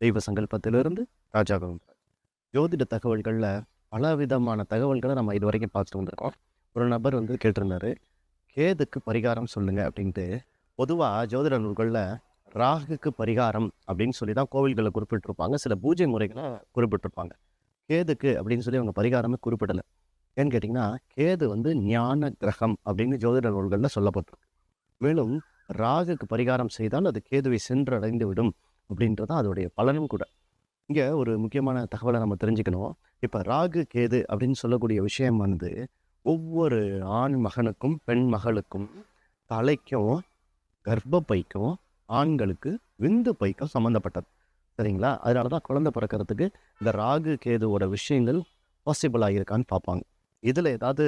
தெய்வ சங்கல்பத்திலிருந்து ராஜா ஜோதிட தகவல்களில் பல விதமான தகவல்களை நம்ம இது வரைக்கும் பார்த்துட்டு வந்திருக்கோம். ஒரு நபர் வந்து கேட்டிருந்தாரு கேதுக்கு பரிகாரம் சொல்லுங்கள் அப்படின்ட்டு. பொதுவாக ஜோதிட நூல்களில் ராகுக்கு பரிகாரம் அப்படின்னு சொல்லி தான் கோவில்களை குறிப்பிட்டிருப்பாங்க. சில பூஜை முறைகளை குறிப்பிட்டிருப்பாங்க. கேதுக்கு அப்படின்னு சொல்லி அவங்க பரிகாரமே குறிப்பிடலை. ஏன்னு கேட்டிங்கன்னா கேது வந்து ஞான கிரகம் அப்படின்னு ஜோதிட நூல்களில் சொல்லப்பட்டிருக்கு. மேலும் ராகுக்கு பரிகாரம் செய்தால் அது கேதுவை சென்றடைந்து விடும் அப்படின்றது தான் அதோடைய பலனும் கூட. இங்கே ஒரு முக்கியமான தகவலை நம்ம தெரிஞ்சுக்கணும். இப்போ ராகு கேது அப்படின்னு சொல்லக்கூடிய விஷயமானது வந்து ஒவ்வொரு ஆண் மகனுக்கும் பெண் மகளுக்கும் தலைக்கும் கர்ப்பப்பைக்கும் ஆண்களுக்கு விந்து பைக்கும் சம்மந்தப்பட்டது சரிங்களா? அதனால தான் குழந்தை பிறக்கிறதுக்கு இந்த ராகு கேதுவோட விஷயங்கள் பாசிபிளாக இருக்கான்னு பார்ப்பாங்க. இதில் ஏதாவது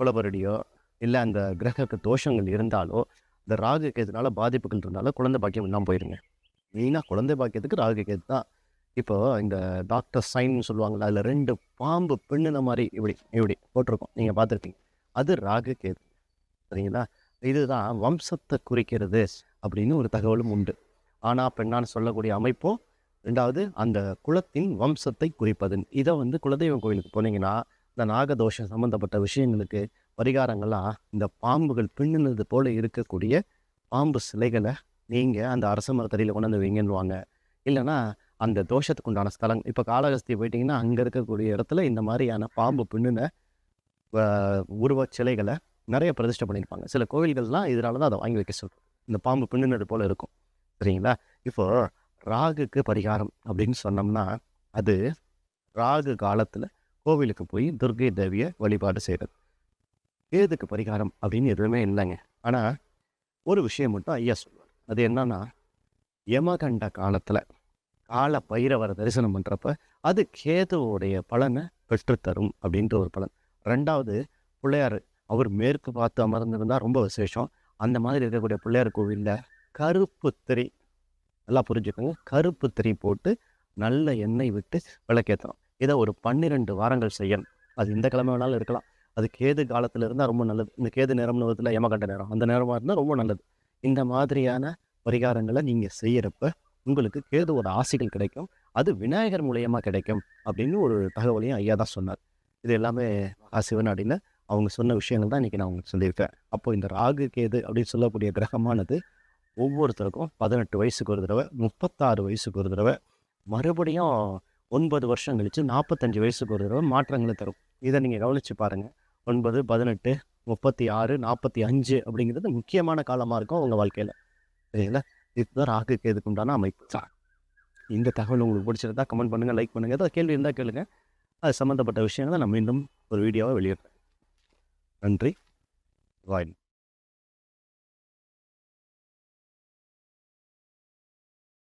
குளபரடியோ இல்லை அந்த கிரக தோஷங்கள் இருந்தாலோ இந்த ராகு கேதுனால பாதிப்புகள் இருந்தாலும் குழந்தை பாக்கியம் இல்லாமல் போயிருங்க. மெயினாக குழந்தை பாக்கியத்துக்கு ராகு கேது தான் இப்போ இந்த டாக்டர் சைன்னு சொல்லுவாங்கள்ல அதில் ரெண்டு பாம்பு பெண்ணுன மாதிரி இப்படி இப்படி போட்டிருக்கோம். நீங்கள் பார்த்துருப்பீங்க. அது ராகு கேது. சரிங்களா? இதுதான் வம்சத்தை குறிக்கிறது அப்படின்னு ஒரு தகவலும் உண்டு. ஆனா பெண்ணான்னு சொல்லக்கூடிய அமைப்பும் ரெண்டாவது அந்த குலத்தின் வம்சத்தை குறிப்பது. இதை வந்து குலதெய்வம் கோயிலுக்கு போனீங்கன்னா இந்த நாகதோஷம் சம்மந்தப்பட்ட விஷயங்களுக்கு பரிகாரங்கள்லாம் இந்த பாம்புகள் பின்னுனது போல இருக்கக்கூடிய பாம்பு சிலைகளை நீங்கள் அந்த அரச மரத்தடியில் கொண்டு வந்து வைங்கன்னுவாங்க. இல்லைன்னா அந்த தோஷத்துக்கு உண்டான ஸ்தலம் இப்போ காளஹஸ்தி போயிட்டிங்கன்னா அங்கே இருக்கக்கூடிய இடத்துல இந்த மாதிரியான பாம்பு பின்னுன உருவ உருவச் சிலைகளை நிறைய பிரதிஷ்டை பண்ணியிருப்பாங்க. சில கோவில்கள்லாம் இதனால தான் அதை வாங்கி வைக்க சொல்கிறோம் இந்த பாம்பு பின்னுனது போல் இருக்கும். சரிங்களா? இப்போ ராகுக்கு பரிகாரம் அப்படின்னு சொன்னோம்னா அது ராகு காலத்தில் கோவிலுக்கு போய் துர்கை தேவியை வழிபாடு செய்கிறது கேதுக்கு பரிகாரம் அப்படின்னு எதுவுமே இல்லைங்க. ஆனால் ஒரு விஷயம் மட்டும் ஐயா சொல்லுவார் அது என்னன்னா யமகண்ட காலத்தில் கால பைரவரை தரிசனம் பண்ணுறப்ப அது கேதுவோடைய பலனை பெற்றுத்தரும் அப்படின்ற ஒரு பலன். ரெண்டாவது பிள்ளையார் அவர் மேற்கு பார்த்து அமர்ந்திருந்தால் ரொம்ப விசேஷம். அந்த மாதிரி இருக்கக்கூடிய பிள்ளையார் கோவிலில் கருப்பு திரி நல்லா புரிஞ்சுக்கோங்க. கருப்பு திரி போட்டு நல்ல எண்ணெய் விட்டு விளக்கேற்றணும் இதை ஒரு பன்னிரெண்டு வாரங்கள் செய்யணும். அது இந்த கிழமை வேணாலும் இருக்கலாம். அது கேது காலத்தில் இருந்தால் ரொம்ப நல்லது. இந்த கேது நேரம்னு வருதுல யமகண்ட நேரம். அந்த நேரமாக இருந்தால் ரொம்ப நல்லது. இந்த மாதிரியான பரிகாரங்களை நீங்கள் செய்யறப்ப உங்களுக்கு கேதுவோட ஆசைகள் கிடைக்கும். அது விநாயகர் மூலயமா கிடைக்கும் அப்படின்னு ஒரு தகவலையும் ஐயா தான் சொன்னார். இது எல்லாமே சிவன் சிவனாடியில் அவங்க சொன்ன விஷயங்கள் தான் இன்றைக்கி நான் உங்களுக்கு சொல்லியிருக்கேன். அப்போ இந்த ராகு கேது அப்படின்னு சொல்லக்கூடிய கிரகமானது ஒவ்வொருத்தருக்கும் பதினெட்டு வயசுக்கு ஒரு தடவை முப்பத்தாறு வயசுக்கு ஒரு தடவை மறுபடியும் ஒன்பது வருஷம் கழித்து நாற்பத்தஞ்சு வயசுக்கு ஒரு தடவை மாற்றங்களை தரும். இதை நீங்கள் கவனித்து பாருங்கள் ஒன்பது பதினெட்டு முப்பத்தி ஆறு நாற்பத்தி அஞ்சு அப்படிங்கிறது முக்கியமான காலமாக இருக்கும் உங்கள் வாழ்க்கையில். சரிங்களா? இதுதான் ராகு கேதுக்கு உண்டான அமைப்பு. இந்த தகவல் உங்களுக்கு பிடிச்சிருந்தா கமெண்ட் பண்ணுங்கள் லைக் பண்ணுங்கள் ஏதாவது கேள்வி இருந்தால் கேளுங்க. அது சம்மந்தப்பட்ட விஷயங்களை நான் மீண்டும் ஒரு வீடியோவை வெளியிடுறேன். நன்றி. வாய்